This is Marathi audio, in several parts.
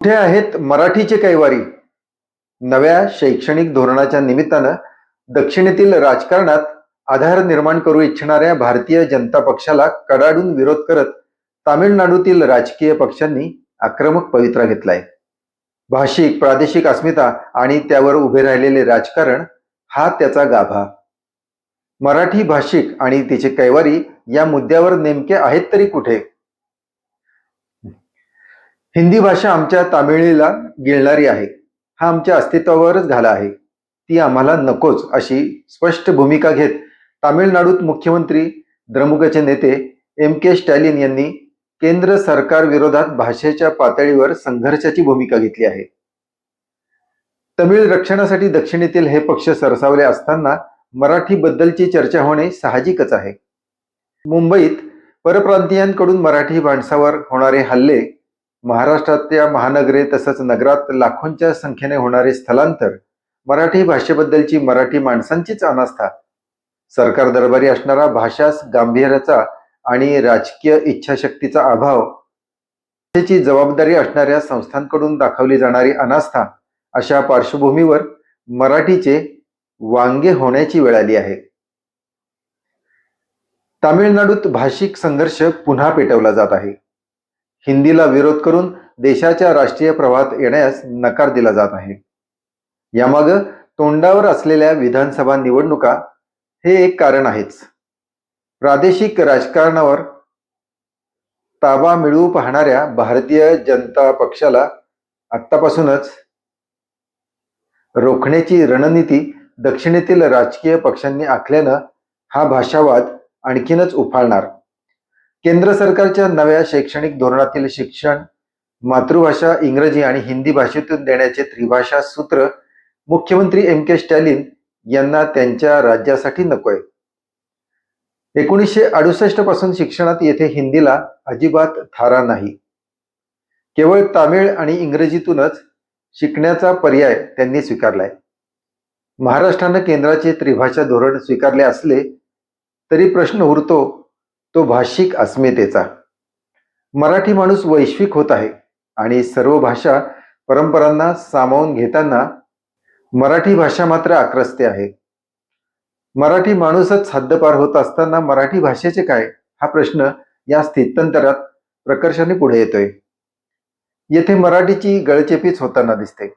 कुठे आहेत मराठीचे कैवारी? नव्या शैक्षणिक धोरणाच्या निमित्तानं दक्षिणेतील राजकारणात आधार निर्माण करू इच्छिणाऱ्या भारतीय जनता पक्षाला कडाडून विरोध करत तामिळनाडूतील राजकीय पक्षांनी आक्रमक पवित्रा घेतलाय. भाषिक प्रादेशिक अस्मिता आणि त्यावर उभे राहिलेले राजकारण हा त्याचा गाभा. मराठी भाषिक आणि तिचे कैवारी या मुद्द्यावर नेमके आहेत तरी कुठे? हिंदी भाषा आमच्या तामिळीला गिळणारी आहे. हा आमच्या अस्तित्वावरच घाला आहे. ती आम्हाला नकोच अशी स्पष्ट भूमिका घेत तामिळनाडूत मुख्यमंत्री द्रमुकचे नेते एम के स्टॅलिन यांनी केंद्र सरकार विरोधात भाषेच्या पातळीवर संघर्षाची भूमिका घेतली आहे. तमिळ रक्षणासाठी दक्षिणेतील हे पक्ष सरसावले असताना मराठी बद्दलची चर्चा होणे साहजिकच आहे. मुंबईत परप्रांतीयांकडून मराठी माणसावर होणारे हल्ले महाराष्ट्रातल्या महानगरे तसंच नगरात लाखोंच्या संख्येने होणारे स्थलांतर मराठी भाषेबद्दलची मराठी माणसांचीच अनास्था. सरकार दरबारी असणारा भाषास गांभीर्याचा आणि राजकीय इच्छाशक्तीचा अभाव. भाषेची जबाबदारी असणाऱ्या संस्थांकडून दाखवली जाणारी अनास्था अशा पार्श्वभूमीवर मराठीचे वांगे होण्याची वेळ आली आहे. तामिळनाडूत भाषिक संघर्ष पुन्हा पेटवला जात आहे. हिंदीला विरोध करून देशाच्या राष्ट्रीय प्रवाहात येण्यास नकार दिला जात आहे. यामाग तोंडावर असलेल्या विधानसभा निवडणुका हे एक कारण आहेच. प्रादेशिक राजकारणावर ताबा मिळवू पाहणाऱ्या भारतीय जनता पक्षाला आत्तापासूनच रोखण्याची रणनीती दक्षिणेतील राजकीय पक्षांनी आखल्यानं हा भाषावाद आणखीनच उफाळणार. केंद्र सरकारच्या नव्या शैक्षणिक धोरणातील शिक्षण मातृभाषा इंग्रजी आणि हिंदी भाषेतून देण्याचे त्रिभाषा सूत्र मुख्यमंत्री एम के स्टॅलिन यांना त्यांच्या राज्यासाठी नकोय. एकोणीसशे अडुसष्टपासून शिक्षणात येथे हिंदीला अजिबात थारा नाही. केवळ तामिळ आणि इंग्रजीतूनच शिकण्याचा पर्याय त्यांनी स्वीकारलाय. महाराष्ट्रानं केंद्राचे त्रिभाषा धोरण स्वीकारले असले तरी प्रश्न उरतो तो भाषिक अस्मितेचा. मराठी माणूस वैश्विक होत आहे आणि सर्व भाषा परंपरांना सामावून घेताना मराठी भाषा मात्र आक्रस्ते आहे. मराठी माणूसच हद्दपार होत असताना मराठी भाषेचे काय? हा प्रश्न या स्थित्यंतरात प्रकर्षाने पुढे येतोय. येथे मराठीची गळचेपीच होताना दिसते.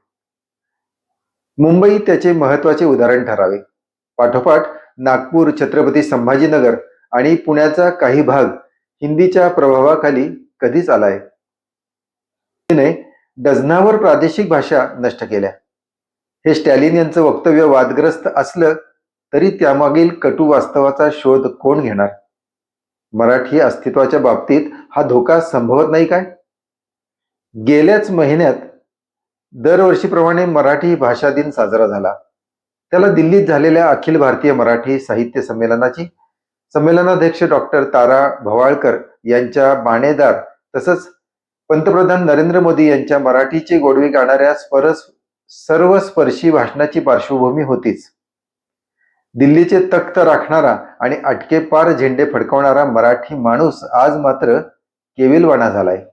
मुंबई त्याचे महत्त्वाचे उदाहरण ठरावे. पाठोपाठ नागपूर छत्रपती संभाजीनगर आणि पुण्याचा काही भाग हिंदीच्या प्रभावाखाली कधीच आलाय तिने डझनावर प्रादेशिक भाषा नष्ट केल्या. हे स्टॅलिन यांचं वक्तव्य वादग्रस्त असलं तरी त्यामागील कटू वास्तवाचा शोध कोण घेणार? मराठी अस्तित्वाच्या बाबतीत हा धोका संभवत नाही काय? गेल्याच महिन्यात दरवर्षीप्रमाणे मराठी भाषा दिन साजरा झाला. त्याला दिल्लीत झालेल्या अखिल भारतीय मराठी साहित्य संमेलनाची संमेलनाध्यक्ष डॉक्टर तारा भवाळकर यांच्या बाणेदार तसंच पंतप्रधान नरेंद्र मोदी यांच्या मराठीचे गोडवे गाणाऱ्या स्परस सर्व स्पर्शी भाषणाची पार्श्वभूमी होतीच. दिल्लीचे तख्त राखणारा आणि अटकेपार झेंडे फडकवणारा मराठी माणूस आज मात्र केविलवाणा झालाय.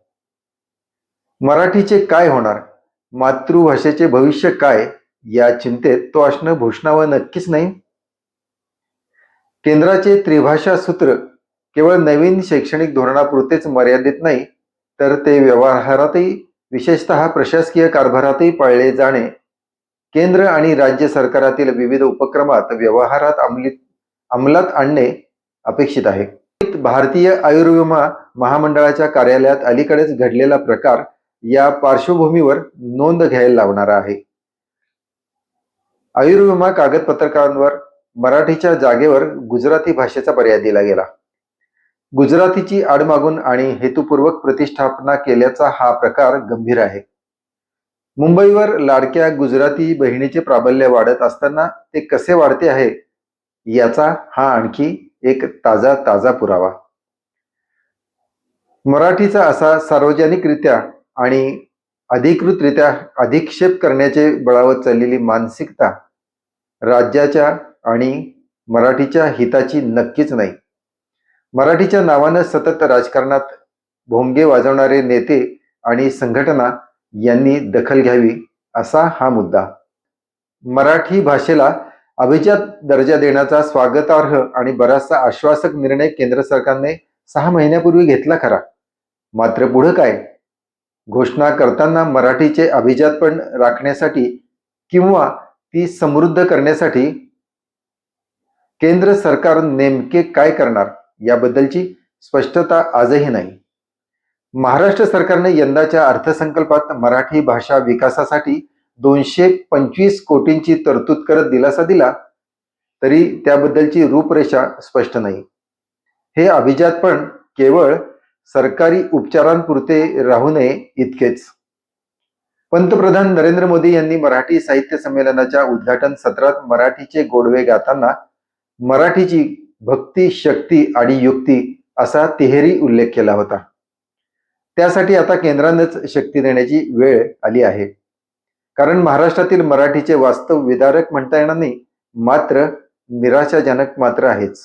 मराठीचे काय होणार? मातृभाषेचे भविष्य काय? या चिंतेत तो असणं भूषणावं नक्कीच नाही. केंद्राचे त्रिभाषा सूत्र केवळ नवीन शैक्षणिक धोरणापुरतेच मर्यादित नाही तर ते व्यवहारातही विशेषतः प्रशासकीय कारभारातही पाळले जाणे. केंद्र आणि राज्य सरकारातील विविध उपक्रमात व्यवहारात अंमलीत अंमलात आणणे अपेक्षित आहे. भारतीय आयुर्विमा महामंडळाच्या कार्यालयात अलीकडेच घडलेला प्रकार या पार्श्वभूमीवर नोंद घ्यायला लावणारा आहे. आयुर्विमा कागदपत्रकांवर मराठीच्या जागेवर गुजराती भाषेचा पर्याय दिला गेला. गुजरातीची आडमागून आणि हेतुपूर्वक प्रतिष्ठापना केल्याचा हा प्रकार गंभीर आहे. मुंबईवर लाडक्या गुजराती बहिणीचे प्राबल्य वाढत असताना ते कसे वाढते आहे याचा हा आणखी एक ताजा ताजा पुरावा. मराठीचा असा सार्वजनिकरित्या आणि अधिकृतरित्या अधिक्षेप करण्याचे बळावत चाललेली मानसिकता राज्याच्या आणि मराठीच्या हिताची नक्कीच नाही. मराठीच्या नावानं सतत राजकारणात भोंगे वाजवणारे नेते आणि संघटना यांनी दखल घ्यावी असा हा मुद्दा. मराठी भाषेला अभिजात दर्जा देण्याचा स्वागतार्ह आणि बराचसा आश्वासक निर्णय केंद्र सरकारने सहा महिन्यापूर्वी घेतला खरा. मात्र पुढं काय? घोषणा करताना मराठीचे अभिजातपण राखण्यासाठी किंवा ती समृद्ध करण्यासाठी केंद्र सरकार नेमके काय करणार याबद्दलची स्पष्टता आजही नाही. महाराष्ट्र सरकारने यंदाच्या अर्थसंकल्पात मराठी भाषा विकासासाठी दोनशे पंचवीस कोटींची तरतूद करत दिलासा दिला तरी त्याबद्दलची रूपरेषा स्पष्ट नाही. हे अभिजातपण केवळ सरकारी उपचारांपुरते राहू नये इतकेच. पंतप्रधान नरेंद्र मोदी यांनी मराठी साहित्य संमेलनाच्या उद्घाटन सत्रात मराठीचे गोडवे गाताना मराठीची भक्ती शक्ती आणि युक्ती असा तिहेरी उल्लेख केला होता. त्यासाठी आता केंद्रानंच शक्ती देण्याची वेळ आली आहे. कारण महाराष्ट्रातील मराठीचे वास्तव विदारक म्हणता येणार नाही मात्र निराशाजनक मात्र आहेच.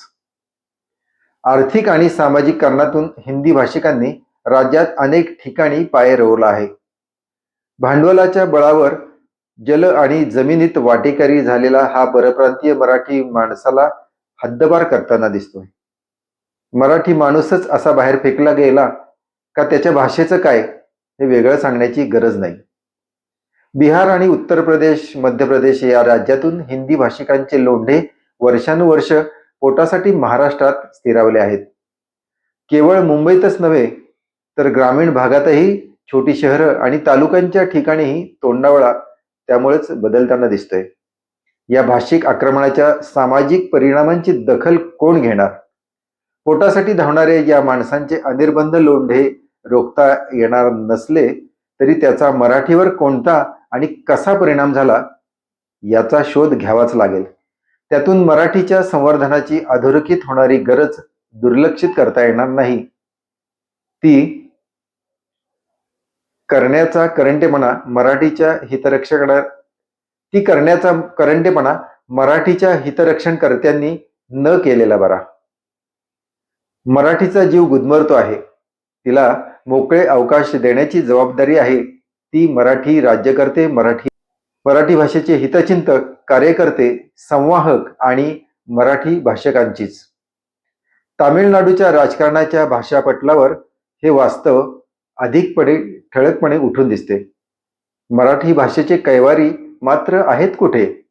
आर्थिक आणि सामाजिक कारणातून हिंदी भाषिकांनी राज्यात अनेक ठिकाणी पाय रोवला आहे. भांडवलाच्या बळावर जल आणि जमिनीत वाटेकरी झालेला हा परप्रांतीय मराठी माणसाला हद्दपार करताना दिसतोय. मराठी माणूसच असा बाहेर फेकला गेला का त्याच्या भाषेचं काय हे वेगळं सांगण्याची गरज नाही. बिहार आणि उत्तर प्रदेश मध्य प्रदेश या राज्यातून हिंदी भाषिकांचे लोंढे वर्षानुवर्ष पोटासाठी महाराष्ट्रात स्थिरावले आहेत. केवळ मुंबईतच नव्हे तर ग्रामीण भागातही छोटी शहरं आणि तालुक्यांच्या ठिकाणीही तोंडावळा त्यामुळेच बदलताना दिसतोय. या भाषिक आक्रमणाच्या सामाजिक परिणामांची दखल कोण घेणार? पोटासाठी धावणारे या माणसांचे अनिर्बंध लोंढे रोखता येणार नसले तरी त्याचा मराठीवर कोणता आणि कसा परिणाम झाला याचा शोध घ्यावाच लागेल. त्यातून मराठीच्या संवर्धनाची अधोरेखित होणारी गरज दुर्लक्षित करता येणार नाही. ती करण्याचा करंटेपणा मराठीच्या हितरक्षकांना ती करण्याचा करंडेपणा मराठीच्या हितरक्षणकर्त्यांनी न केलेला बरा. मराठीचा जीव गुदमरतो आहे. तिला मोकळे अवकाश देण्याची जबाबदारी आहे. ती मराठी राज्यकर्ते मराठी मराठी भाषेचे हितचिंतक कार्यकर्ते संवाहक आणि मराठी भाषकांचीच. तामिळनाडूच्या राजकारणाच्या भाषापटलावर हे वास्तव अधिकपणे ठळकपणे उठून दिसते. मराठी भाषेचे कैवारी मात्र आहेत कुठे?